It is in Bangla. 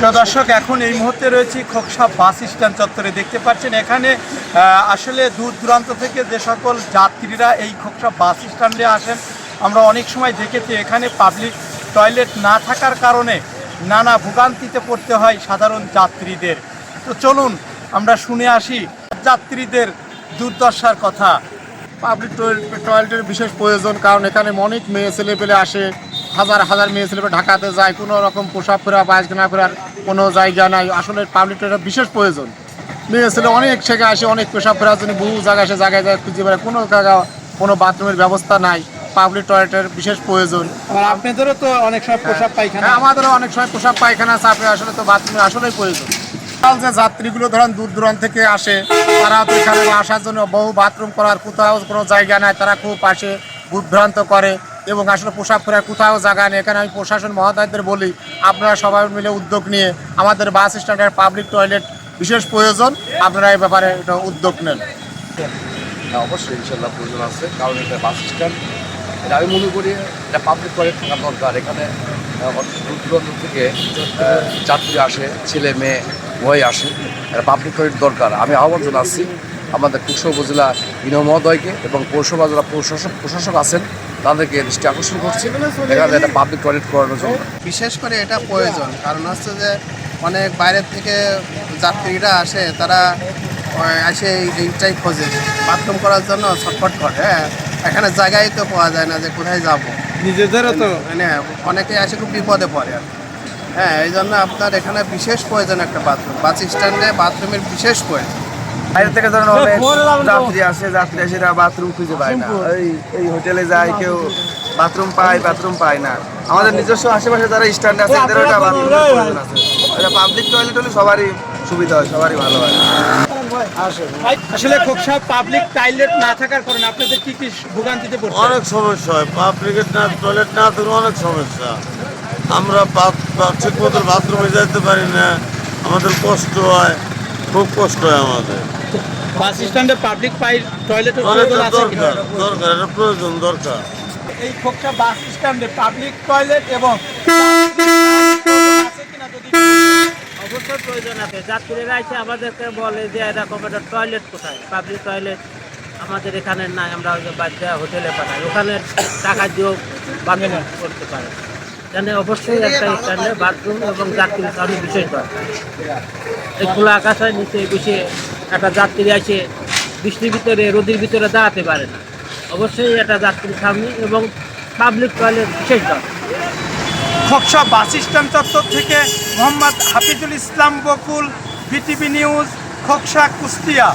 প্রিয় দর্শক, এখন এই মুহূর্তে রয়েছি খোকসা বাস স্ট্যান্ড চত্বরে দেখতে পাচ্ছেন। এখানে আসলে দূর দূরান্ত থেকে যে সকল যাত্রীরা এই খোকসা বাস স্ট্যান্ডে আসেন, আমরা অনেক সময় দেখেছি এখানে পাবলিক টয়লেট না থাকার কারণে নানা ভোগান্তিতে পড়তে হয় সাধারণ যাত্রীদের। তো চলুন, আমরা শুনে আসি যাত্রীদের দুর্দশার কথা। পাবলিক টয়লেটের বিশেষ প্রয়োজন, কারণ এখানে অনেক মেয়ে ছেলে পেলে আসে। হাজার হাজার মেয়ে ছেলে ঢাকাতে যায় কোনো রকম পোশাক ফেরা পায়খানা ফেরার কোনো জায়গা নাই। আসলে পাবলিক টয়লেটের বিশেষ প্রয়োজন। মেয়ে ছেলে অনেক শেখে আসে অনেক পেশাব ফেরার জন্য বহু জায়গায় সে জায়গায় যায় খুঁজে বেড়ায়। কোনো জায়গা কোনো বাথরুমের ব্যবস্থা নাই। পাবলিক টয়লেটের বিশেষ প্রয়োজন। আপনাদেরও তো অনেক সময় পোশাক পায়খানা হ্যাঁ আমাদেরও অনেক সময় পোশাক পায়খানা চাপে আসলে তো বাথরুমের আসলেই প্রয়োজন। যে যাত্রীগুলো ধরেন দূর দূরান্ত থেকে আসে তারা তো এখানে আসার জন্য বহু বাথরুম করার কোথাও কোনো জায়গা নাই তারা খুব আসে বিভ্রান্ত করে। এবং আসলে পোশাক ফেরার কোথাও জায়গা নেই। এখানে আমি প্রশাসন মহোদয়দের বলি, আপনারা সবাই মিলে উদ্যোগ নিয়ে আমাদের বাস স্ট্যান্ডের পাবলিক টয়লেট বিশেষ প্রয়োজন, আপনারা এই ব্যাপারে একটা উদ্যোগ নেন। হ্যাঁ অবশ্যই ইনশাল্লাহ প্রয়োজন আছে, কারণ এটা বাস স্ট্যান্ড। এটা আমি মনে করি এটা পাবলিক টয়লেট থাকা দরকার। এখানে দূর দূরান্ত থেকে যাত্রী আসে, ছেলে, মেয়ে উভয় আসে। এটা পাবলিক টয়লেট দরকার। আমি আহ্বান জানাচ্ছি আমাদের কুষ্ঠ উপজেলা বিনয় মহোদয়কে এবং পৌরসভা যারা প্রশাসক প্রশাসক আছেন। তাদেরকে দৃষ্টি আকর্ষণ করছি। এখানে একটা পাবলিক টয়লেট করানোর জন্য। বিশেষ করে এটা প্রয়োজন কারণ হচ্ছে যে অনেক বাইরের থেকে যাত্রীরা আসে তারা এই- এইটাই খোঁজে। বাথরুম করার জন্য ছটফট করে হ্যাঁ। এখানে জায়গায় তো পাওয়া যায় না যে কোথায় যাব। নিজেদেরও তো। মানে অনেকে আসে খুব বিপদে পড়ে। আর কি। হ্যাঁ এই জন্য আপনার এখানে বিশেষ প্রয়োজন একটা বাথরুম। বাস স্ট্যান্ডে বাথরুমের বিশেষ প্রয়োজন। বাইরে থেকে ধরেন অনেক যাত্রী আসে যাত্রী এরা বাথরুম খুঁজে পায় না। এই এই হোটেলে যায় কেউ বাথরুম পায় বাথরুম পায় না। আমাদের নিজস্ব আশেপাশে যারা স্ট্যান্ড আছে এদেরও একটা প্রয়োজন আছে। এটা পাবলিক টয়লেট হলে সবারই সুবিধা হয় সবারই ভালো হয়। আসলে খোকসা পাবলিক টয়লেট না থাকার কারণে আপনাদের কি কি ভোগান্তিতে পড়তে অনেক সমস্যা হয় পাবলিকের না টয়লেট না থাকলে অনেক সমস্যা। আমরা ঠিক মতো বাথরুমে যেতে পারি না আমাদের কষ্ট হয় খুব কষ্ট হয় আমাদের। বাস স্ট্যান্ডে পাবলিক পাই টয়লেটের প্রয়োজন আছে কিনা? দরকার দরকার এটা প্রয়োজন দরকার। এই খোকসা বাস স্ট্যান্ডে পাবলিক টয়লেট এবং আছে কিনা যদি অবশ্যই প্রয়োজন আছে। যাত্রীরা এসে আমাদেরকে বলে যে এরকম একটা টয়লেট কোথায়? পাবলিক টয়লেট আমাদের এখানে নাই আমরা ওই যে বাচ্চা হোটেলে পাঠাই। ওখানে টাকা দিয়েও বাথরুম করতে পারে। জানে অবশ্যই একটা স্ট্যান্ডে বাথরুম এবং যাত্রীর সামনে বিশেষ দরকার এই খোলা আকাশের নিচে বসে একটা যাত্রী আসে, বৃষ্টির ভিতরে, রোদির ভিতরে দাঁড়াতে পারে না। অবশ্যই একটা যাত্রী সামনে এবং পাবলিক টয়লেট বিশেষ দরকার। খকসা বাস স্ট্যান্ড চত্বর থেকে মোহাম্মদ হাফিজুল ইসলাম বকুল বিটিভি নিউজ, খকসা কুষ্টিয়া।